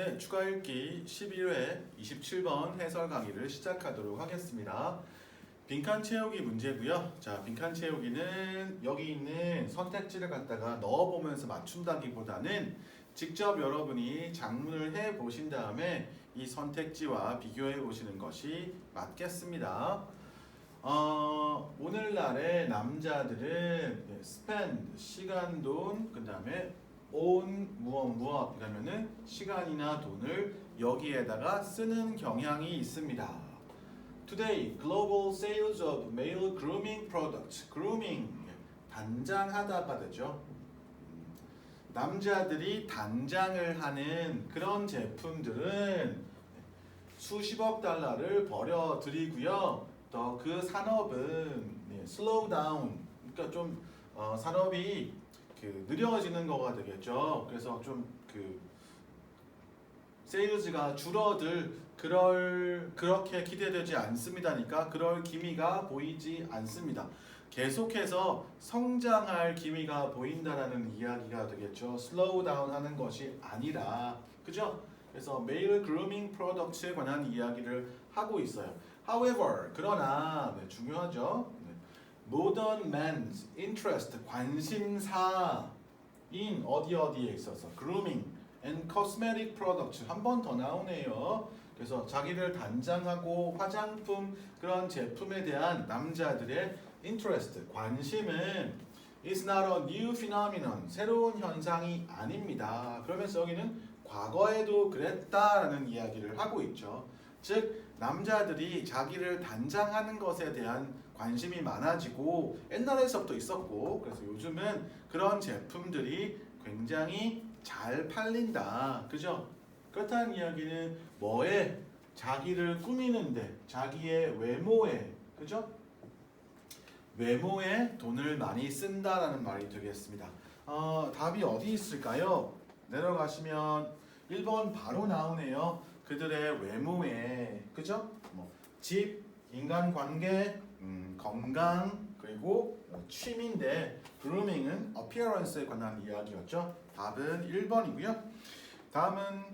네, 추가 읽기 11회 27번 해설 강의를 시작하도록 하겠습니다. 빈칸 채우기 문제고요. 자, 빈칸 채우기는 여기 있는 선택지를 갖다가 넣어보면서 맞춘다기보다는 직접 여러분이 작문을 해 보신 다음에 이 선택지와 비교해 보시는 것이 맞겠습니다. 어, 오늘날의 남자들은 네, spend 시간 돈 그 다음에 on 무엇 무엇 그러면은 시간이나 돈을 여기에다가 쓰는 경향이 있습니다. Today, global sales of male grooming products. grooming 단장하다가 되죠. 남자들이 단장을 하는 그런 제품들은 수십억 달러를 벌여 드리고요. 더 그 산업은 네, slow down. 그러니까 좀 어, 산업이 그 느려지는 거가 되겠죠. 그래서 좀 그 세일즈가 줄어들 그럴 그렇게 기대되지 않습니다니까 그럴 기미가 보이지 않습니다. 계속해서 성장할 기미가 보인다라는 이야기가 되겠죠. 슬로우 다운 하는 것이 아니라 그죠? 그래서 메일 그루밍 프로덕트에 관한 이야기를 하고 있어요. However, 그러나 네, 중요하죠. 네. Modern man's interest 관심사인 어디 어디에 있어서 grooming and cosmetic products 한 번 더 나오네요. 그래서 자기를 단장하고 화장품 그런 제품에 대한 남자들의 interest 관심은 is not a new phenomenon 새로운 현상이 아닙니다. 그러면서 여기는 과거에도 그랬다라는 이야기를 하고 있죠. 즉 남자들이 자기를 단장하는 것에 대한 관심이 많아지고 옛날에서부터 있었고 그래서 요즘은 그런 제품들이 굉장히 잘 팔린다. 그죠? 그렇다는 이야기는 뭐에 자기를 꾸미는데 자기의 외모에 그죠? 외모에 돈을 많이 쓴다라는 말이 되겠습니다. 어, 답이 어디 있을까요? 내려가시면 1번 바로 나오네요. 그들의 외모에 그죠? 뭐 집, 인간관계, 음, 건강 그리고 뭐 취미인데 grooming은 appearance에 관한 이야기였죠. 답은 1번이고요. 다음은